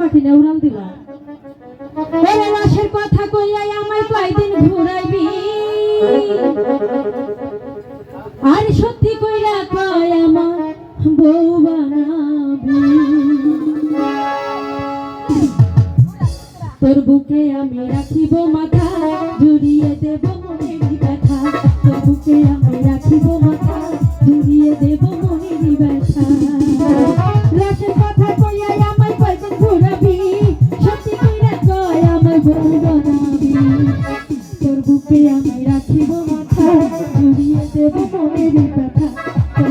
পাখি না উড়াল দিলা। ওরে লাশের কথা কইয়াই আমায় কয়দিন ঘুরাইবি? আর সত্যি কইরা কয় আমার বউ বানাবি? তোর বুকে আমি রাখিব মাথা, জুড়িয়ে দেব মনের ব্যথা। তোর বুকে আমি রাখিব মাথা, জুড়িয়ে দেব মনের ব্যথা। তোর বুকে আমি রাখিব মাথা জড়িয়ে দেব মনের কথা তোর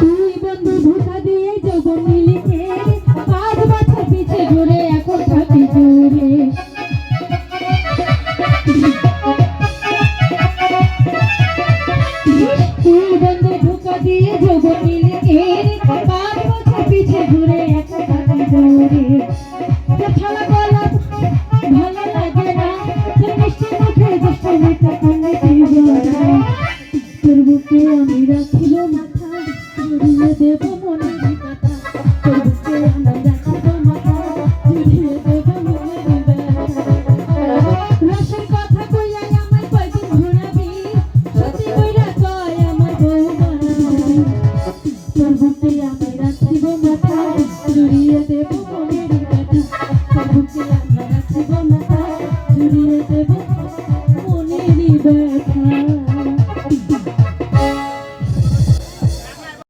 তুই বন্ধু ধোকা দিয়ে যৌবন মিলিকে পাঁচ বছর পিছে ঘুরে রাখিব মাথা জড়িয়ে দেব মনের কথা তোর বুকে আমি রাখিব মাথা জড়িয়ে দেব ব্যথা রসের কথা কইয়া আমায় কয়দিন ঘুরাবি? সত্যি কইরা কয় আমার বউ বানাবি। তোর বুকে আমি রাখিব মাথা জড়িয়ে দেব